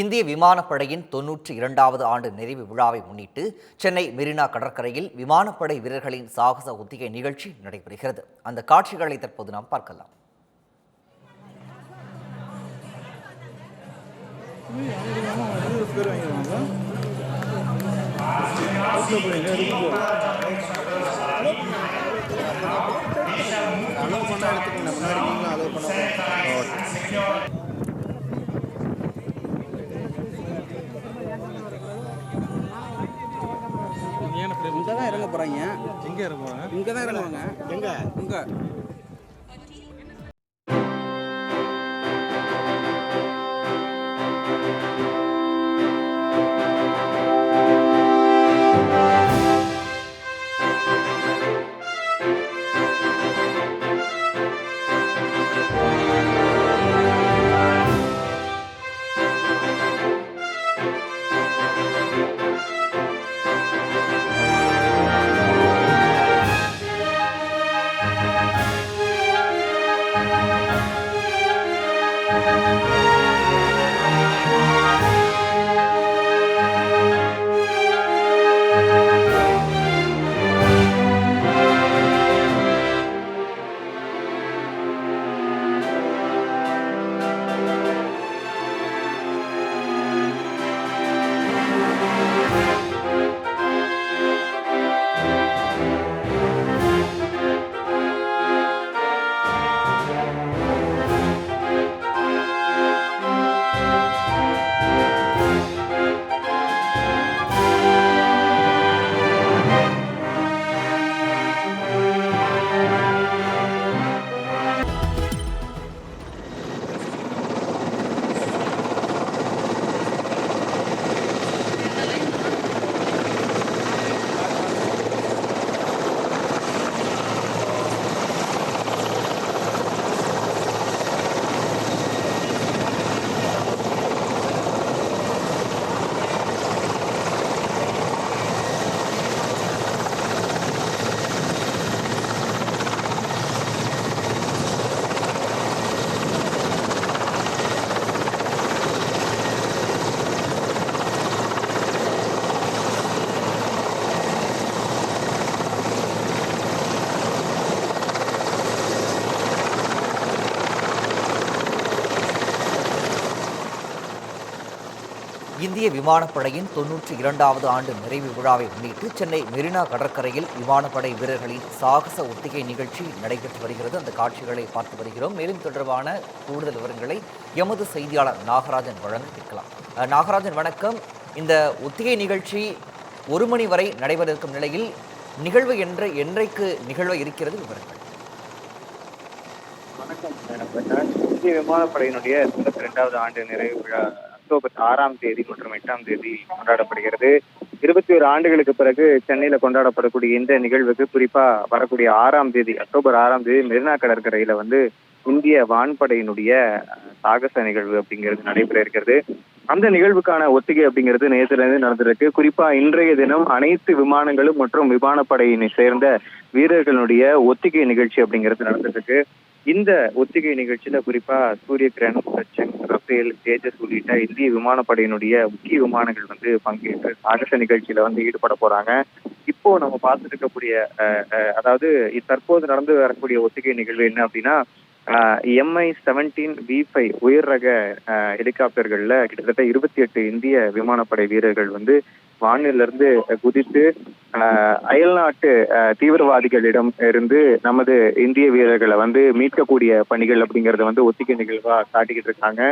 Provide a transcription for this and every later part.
இந்திய விமானப்படையின் தொன்னூற்றி இரண்டாவது ஆண்டு நிறைவு விழாவை முன்னிட்டு சென்னை மெரினா கடற்கரையில் விமானப்படை வீரர்களின் சாகச ஒத்திகை நிகழ்ச்சி நடைபெறுகிறது. அந்த காட்சிகளை தற்போது நாம் பார்க்கலாம். அலோவ் பண்ண எடுத்துக்கங்க முன்னாடி நீங்களும் அலோவ் பண்ண ஓகே இங்கே தான் இறங்க போகிறாங்க எங்கே இருப்பாங்க இங்கே தான் இறங்குவாங்க எங்கே? இங்கே இந்திய விமானப்படையின் தொன்னூற்றி இரண்டாவது ஆண்டு நிறைவு விழாவை முன்னிட்டு சென்னை மெரினா கடற்கரையில் விமானப்படை வீரர்களின் சாகச ஒத்திகை நிகழ்ச்சி நடைபெற்று வருகிறது. அந்த காட்சிகளை பார்த்து வருகிறோம். மேலும் தொடர்பான கூடுதல் விவரங்களை எமது செய்தியாளர் நாகராஜன் வழங்க கேட்கலாம். நாகராஜன் வணக்கம். இந்த ஒத்திகை நிகழ்ச்சி ஒரு மணி வரை நடைபெறிருக்கும் நிலையில் நிகழ்வு என்ற என்றைக்கு நிகழ்வு இருக்கிறது விவரங்கள்? வணக்கம். இந்திய விமானப்படையினுடைய தொண்ணூத்தி ஆண்டு நிறைவு விழா அக்டோபர் ஆறாம் தேதி மற்றும் எட்டாம் தேதி கொண்டாடப்படுகிறது. இருபத்தி ஒரு ஆண்டுகளுக்கு பிறகு சென்னையில கொண்டாடப்படக்கூடிய இந்த நிகழ்வுக்கு குறிப்பா வரக்கூடிய ஆறாம் தேதி அக்டோபர் ஆறாம் தேதி மெரினா கடற்கரையில வந்து இந்திய வான்படையினுடைய சாகச நிகழ்வு அப்படிங்கிறது நடைபெற இருக்கிறது. அந்த நிகழ்வுக்கான ஒத்திகை அப்படிங்கிறது நேற்றுல இருந்து நடந்திருக்கு. குறிப்பா இன்றைய தினம் அனைத்து விமானங்களும் மற்றும் விமானப்படையினை சேர்ந்த வீரர்களுடைய ஒத்திகை நிகழ்ச்சி அப்படிங்கிறது நடந்திருக்கு. இந்த ஒத்திகை நிகழ்ச்சியில குறிப்பா சூரிய கிரகணம் சச்சின் ரஃபேல் தேஜஸ் உள்ளிட்ட இந்திய விமானப்படையினுடைய முக்கிய விமானங்கள் வந்து பங்கேற்று சாகச நிகழ்ச்சியில வந்து ஈடுபட போறாங்க. இப்போ நம்ம பார்த்துட்டு இருக்கக்கூடிய அஹ், அதாவது தற்போது நடந்து வரக்கூடிய ஒத்திகை நிகழ்வு என்ன அப்படின்னா எம்ஐ செவன்டீன் வி ஃபைவ் உயர் ரக ஹெலிகாப்டர்கள்ல கிட்டத்தட்ட இருபத்தி எட்டு இந்திய விமானப்படை வீரர்கள் வந்து வானிலிருந்து குதித்து அஹ், அயல்நாட்டு அஹ், தீவிரவாதிகளிடம் இருந்து நமது இந்திய வீரர்களை வந்து மீட்கக்கூடிய பணிகள் அப்படிங்கறத வந்து ஒத்திகை நிகழ்வா காட்டிக்கிட்டு இருக்காங்க.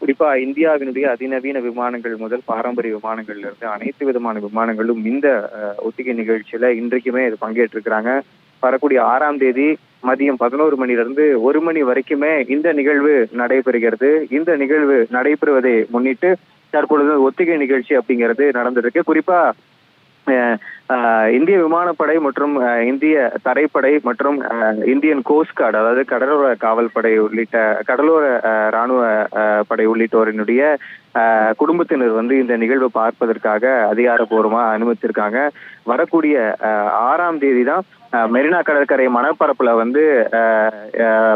குறிப்பா இந்தியாவினுடைய அதிநவீன விமானங்கள் முதல் பாரம்பரிய விமானங்கள்ல இருந்து அனைத்து விதமான விமானங்களும் இந்த ஒத்திகை நிகழ்ச்சியில இன்றைக்குமே இது பங்கேற்றிருக்கிறாங்க. வரக்கூடிய ஆறாம் தேதி மதியம் பதினோரு மணில இருந்து ஒரு மணி வரைக்குமே இந்த நிகழ்வு நடைபெறுகிறது. இந்த நிகழ்வு நடைபெறுவதை முன்னிட்டு தற்பொழுது ஒத்திகை நிகழ்ச்சி அப்படிங்கிறது நடந்திருக்கு. குறிப்பா அஹ், இந்திய விமானப்படை மற்றும் இந்திய தரைப்படை மற்றும் இந்தியன் கோஸ்ட் கார்டு அதாவது கடலோர காவல்படை உள்ளிட்ட கடலோர ராணுவ படை உள்ளிட்டோரினுடைய குடும்பத்தினர் வந்து இந்த நிகழ்வை பார்ப்பதற்காக அதிகாரப்பூர்வமா அனுமதிச்சிருக்காங்க வரக்கூடிய ஆறாம் தேதி தான் மெரினா கடற்கரை மணப்பரப்புல வந்து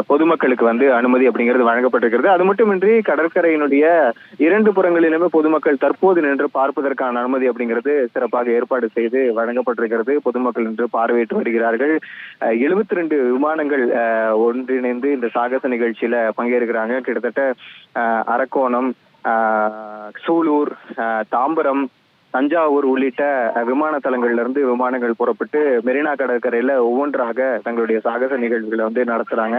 பொதுமக்களுக்கு வந்து அனுமதி அப்படிங்கிறது வழங்கப்பட்டிருக்கிறது. அது மட்டுமின்றி கடற்கரையினுடைய இரண்டு புறங்களிலுமே பொதுமக்கள் தற்போது நின்று பார்ப்பதற்கான அனுமதி அப்படிங்கிறது சிறப்பாக ஏற்பாடு செய்து வழங்கப்பட்டிருக்கிறது. பொதுமக்கள் இன்று பார்வையிட்டு வருகிறார்கள். எழுபத்தி ரெண்டு விமானங்கள் அஹ், ஒன்றிணைந்து இந்த சாகச நிகழ்ச்சியில பங்கேற்கிறாங்க. கிட்டத்தட்ட அரக்கோணம் சூலூர் அஹ், தாம்பரம் தஞ்சாவூர் உள்ளிட்ட அஹ், விமான தளங்கள்ல இருந்து விமானங்கள் புறப்பட்டு மெரினா கடற்கரையில ஒவ்வொன்றாக தங்களுடைய சாகச நிகழ்வுகளை வந்து நடத்துறாங்க.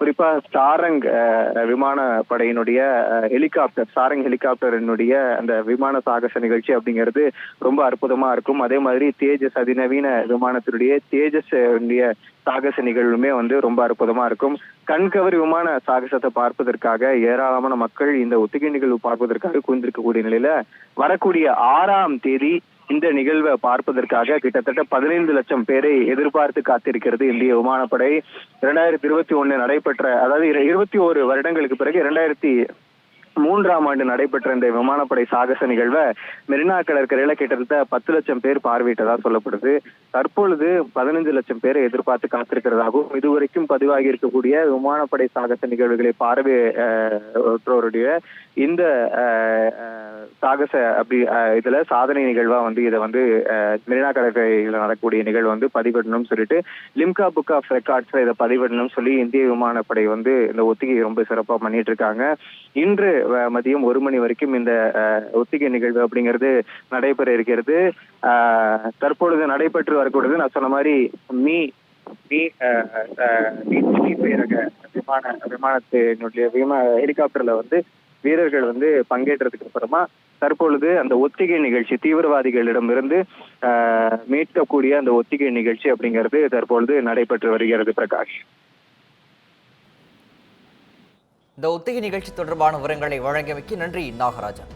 குறிப்பா சாரங் அஹ், விமானப்படையினுடைய ஹெலிகாப்டர் சாரங் ஹெலிகாப்டரினுடைய அந்த விமான சாகச நிகழ்ச்சி அப்படிங்கிறது ரொம்ப அற்புதமா இருக்கும். அதே மாதிரி தேஜஸ் அதிநவீன விமானத்தினுடைய தேஜஸ் உடைய சாகச நிகழ்வுமே வந்து ரொம்ப அற்புதமா இருக்கும். கண்கவர் விமான சாகசத்தை பார்ப்பதற்காக ஏராளமான மக்கள் இந்த ஒத்திகை நிகழ்வு பார்ப்பதற்காக குவிந்திருக்கக்கூடிய நிலையில வரக்கூடிய ஆறாம் தேதி இந்த நிகழ்வை பார்ப்பதற்காக கிட்டத்தட்ட பதினைந்து லட்சம் பேரை எதிர்பார்த்து காத்திருக்கிறது இந்திய விமானப்படை. இரண்டாயிரத்தி இருபத்தி ஒண்ணு நடைபெற்ற அதாவது இரு- இருபத்தி ஓரு வருடங்களுக்கு பிறகு இரண்டாயிரத்தி மூன்றாம் ஆண்டு நடைபெற்ற இந்த விமானப்படை சாகச நிகழ்வை மெரினா கடற்கரையில கிட்டத்தட்ட பத்து லட்சம் பேர் பார்வையிட்டதா சொல்லப்படுது. தற்பொழுது பதினைந்து லட்சம் பேரை எதிர்பார்த்து காத்திருக்கிறதாகவும் இதுவரைக்கும் பதிவாகி இருக்கக்கூடிய விமானப்படை சாகச நிகழ்வுகளை பார்வையற்றோருடைய இந்த சாகச அப்படி இதுல சாதனை நிகழ்வா வந்து இதை வந்து மெரினா கடற்கரையில் நடக்கக்கூடிய நிகழ்வு வந்து பதிவிடணும்னு சொல்லிட்டு லிம்கா புக் ஆஃப் ரெக்கார்ட்ஸ்ல இதை பதிவிடணும்னு சொல்லி இந்திய விமானப்படை வந்து இந்த ஒத்திகை ரொம்ப சிறப்பா பண்ணிட்டு இருக்காங்க. இன்று மதியம் ஒரு மணி வரைக்கும் இந்த ஒத்திகை நிகழ்வு அப்படிங்கிறது நடைபெற இருக்கிறது. தற்பொழுது நடைபெற்று வரக்கூடியது நான் சொன்ன மாதிரி மீ மீ மீ விமான விமானத்தினுடைய விமான ஹெலிகாப்டர்ல வந்து வீரர்கள் வந்து பங்கேற்றதுக்கு அப்புறமா தற்பொழுது அந்த ஒத்திகை நிகழ்ச்சி தீவிரவாதிகளிடமிருந்து அஹ், மீட்கக்கூடிய அந்த ஒத்திகை நிகழ்ச்சி அப்படிங்கிறது தற்பொழுது நடைபெற்று வருகிறது பிரகாஷ். இந்த ஒத்திகை நிகழ்ச்சி தொடர்பான விவரங்களை வழங்கியமைக்கு நன்றி நாகராஜன்.